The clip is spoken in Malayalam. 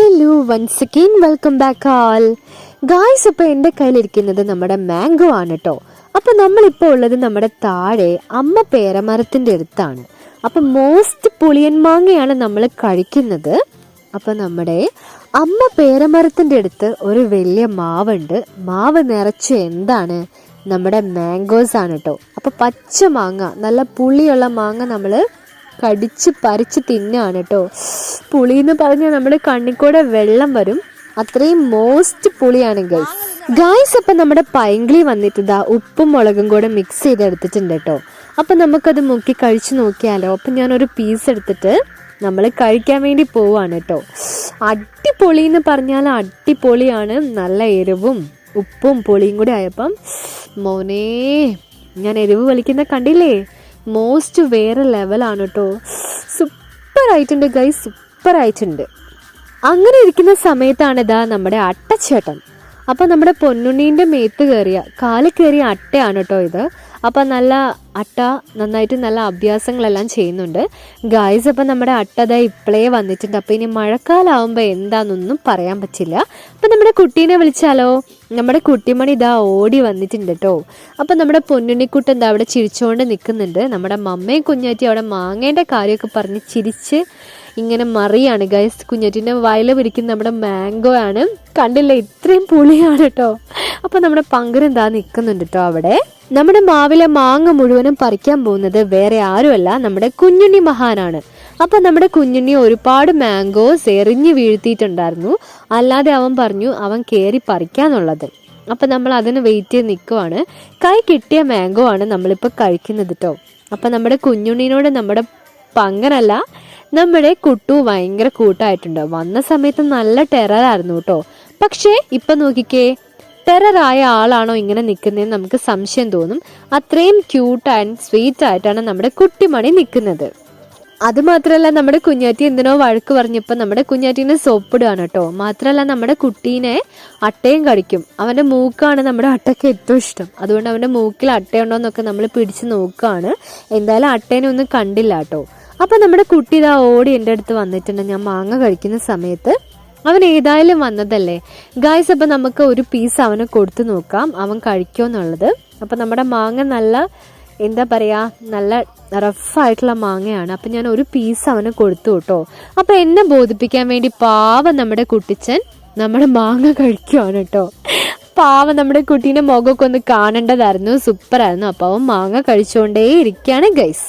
Hello once again welcome back all guys ഇപ്പോൾ എന്റെ കയ്യിലിരിക്കുന്നത് നമ്മുടെ മാംഗോ ആണ് കേട്ടോ അപ്പോൾ നമ്മളിപ്പോൾ ഉള്ളത് നമ്മുടെ താഴെ അമ്മ പേരമരത്തിന്റെ അടുത്താണ്. അപ്പം മോസ്റ്റ് പുളിയൻ മാങ്ങയാണ് നമ്മൾ കഴിക്കുന്നത്. അപ്പോൾ നമ്മുടെ അമ്മ പേരമരത്തിന്റെ അടുത്ത് ഒരു വലിയ മാവുണ്ട്. മാവ് നിറച്ച് എന്താണ്? നമ്മുടെ മാംഗോസ് ആണ് കേട്ടോ അപ്പോൾ പച്ച മാങ്ങ നല്ല പുളിയുള്ള മാങ്ങ നമ്മൾ കടിച്ച് പറിച്ച് തിന്നാണ് കേട്ടോ പുളി എന്ന് പറഞ്ഞാൽ നമ്മുടെ കണ്ണിക്കൂടെ വെള്ളം വരും. അത്രയും മോസ്റ്റ് പുളിയാണ് ഗൈസ് ഗായ്സ് അപ്പം നമ്മുടെ പൈങ്കിളി വന്നിട്ട് ഉപ്പും മുളകും കൂടെ മിക്സ് ചെയ്തെടുത്തിട്ടുണ്ട് കേട്ടോ അപ്പം നമുക്കത് മുക്കി കഴിച്ചു നോക്കിയാലോ? അപ്പം ഞാനൊരു പീസ് എടുത്തിട്ട് നമ്മൾ കഴിക്കാൻ വേണ്ടി പോവാണ് കേട്ടോ അടിപൊളി എന്ന് പറഞ്ഞാൽ അടിപൊളിയാണ്. നല്ല എരിവും ഉപ്പും പുളിയും കൂടി ആയപ്പം. മോനേ ഞാൻ എരിവ് വലിക്കുന്ന കണ്ടില്ലേ? മോസ്റ്റ് വേറെ ലെവലാണ് കേട്ടോ സൂപ്പർ ആയിട്ടുണ്ട് ഗൈ സൂപ്പർ ആയിട്ടുണ്ട് അങ്ങനെ ഇരിക്കുന്ന സമയത്താണ് ഇതാ നമ്മുടെ അട്ടച്ചേട്ടൻ. അപ്പം നമ്മുടെ പൊന്നുണ്ണീന്റെ മേത്ത് കയറിയ കാൽ കയറിയ അട്ടയാണ് കേട്ടോ ഇത്. അപ്പം നല്ല അട്ട നന്നായിട്ട് നല്ല അഭ്യാസങ്ങളെല്ലാം ചെയ്യുന്നുണ്ട്. ഗായ്സ് അപ്പം നമ്മുടെ അട്ടത ഇപ്പോഴേ വന്നിട്ടുണ്ട്. അപ്പം ഇനി മഴക്കാലാവുമ്പോൾ എന്താണെന്നൊന്നും പറയാൻ പറ്റില്ല. അപ്പം നമ്മുടെ കുട്ടീനെ വിളിച്ചാലോ? നമ്മുടെ കുട്ടിമണി ഇതാ ഓടി വന്നിട്ടുണ്ട് കേട്ടോ അപ്പം നമ്മുടെ പൊന്നുണ്ണിക്കുട്ടൻ എന്താ അവിടെ ചിരിച്ചുകൊണ്ട് നിൽക്കുന്നുണ്ട് നമ്മുടെ മമ്മയും കുഞ്ഞാറ്റി അവിടെ മാങ്ങേന്റെ കാര്യമൊക്കെ പറഞ്ഞ് ചിരിച്ച് ഇങ്ങനെ മറിയാണ്. ഗൈസ് കുഞ്ഞാറ്റിന്റെ വയല പിടിക്കുന്ന നമ്മുടെ മാംഗോ ആണ്. കണ്ടില്ല? ഇത്രയും പുളിയാണ് കേട്ടോ അപ്പൊ നമ്മുടെ പങ്കരെന്താ നിൽക്കുന്നുണ്ട് കേട്ടോ അവിടെ. നമ്മുടെ മാവിലെ മാങ്ങ മുഴുവനും പറിക്കാൻ പോകുന്നത് വേറെ ആരുമല്ല നമ്മുടെ കുഞ്ഞുണ്ണി മഹാനാണ്. അപ്പൊ നമ്മുടെ കുഞ്ഞുണ്ണി ഒരുപാട് മാംഗോസ് എറിഞ്ഞു വീഴ്ത്തിയിട്ടുണ്ടായിരുന്നു. അല്ലാതെ അവൻ പറഞ്ഞു അവൻ കയറി പറിക്കാന്നുള്ളത്. അപ്പൊ നമ്മൾ അതിന് വെയിറ്റ് ചെയ്ത് നിൽക്കുവാണ് കൈ കിട്ടിയ മാംഗോ ആണ് നമ്മളിപ്പോൾ കഴിക്കുന്നത് കേട്ടോ അപ്പൊ നമ്മുടെ കുഞ്ഞുണ്ണിനോട് നമ്മുടെ പങ്കനല്ല നമ്മുടെ കുട്ടു ഭയങ്കര കൂട്ടായിട്ടുണ്ട്. വന്ന സമയത്ത് നല്ല ടെററായിരുന്നു കേട്ടോ പക്ഷേ ഇപ്പൊ നോക്കിക്കേ ടെററായ ആളാണോ ഇങ്ങനെ നിൽക്കുന്നതെന്ന് നമുക്ക് സംശയം തോന്നും. അത്രയും ക്യൂട്ട് ആൻഡ് സ്വീറ്റ് ആയിട്ടാണ് നമ്മുടെ കുട്ടിമണി നിൽക്കുന്നത്. അത് മാത്രമല്ല നമ്മുടെ കുഞ്ഞാറ്റി എന്തിനോ വഴക്ക് പറഞ്ഞപ്പോൾ നമ്മുടെ കുഞ്ഞാറ്റീനെ സോപ്പിടുകയാണ് കേട്ടോ. മാത്രമല്ല നമ്മുടെ കുട്ടീനെ അട്ടയും കടിക്കും. അവന്റെ മൂക്കാണ് നമ്മുടെ അട്ടയ്ക്ക് ഏറ്റവും ഇഷ്ടം. അതുകൊണ്ട് അവന്റെ മൂക്കിൽ അട്ടയുണ്ടോ എന്നൊക്കെ നമ്മൾ പിടിച്ച് നോക്കുകയാണ്. എന്തായാലും അട്ടേനെ ഒന്നും കണ്ടില്ല കേട്ടോ. അപ്പം നമ്മുടെ കുട്ടി ഇതാ ഓടി എന്റെ അടുത്ത് വന്നിട്ടുണ്ട്. ഞാൻ മാങ്ങ കഴിക്കുന്ന സമയത്ത് അവൻ ഏതായാലും വന്നതല്ലേ? ഗായ്സ് അപ്പം നമുക്ക് ഒരു പീസ് അവന് കൊടുത്തു നോക്കാം. അവൻ കഴിക്കുമെന്നുള്ളത് അപ്പം നമ്മുടെ മാങ്ങ നല്ല എന്താ പറയുക നല്ല റഫായിട്ടുള്ള മാങ്ങയാണ്. അപ്പം ഞാൻ ഒരു പീസ് അവന് കൊടുത്തു കേട്ടോ. അപ്പം എന്നെ ബോധിപ്പിക്കാൻ വേണ്ടി പാവം നമ്മുടെ കുട്ടിച്ചൻ നമ്മുടെ മാങ്ങ കഴിക്കുവാണ് കേട്ടോ. പാവം നമ്മുടെ കുട്ടീന്റെ മുഖമൊക്കെ ഒന്ന് കാണേണ്ടതായിരുന്നു. സൂപ്പറായിരുന്നു അപ്പോൾ അവൻ മാങ്ങ കഴിച്ചുകൊണ്ടേ ഇരിക്കുകയാണ് ഗൈസ്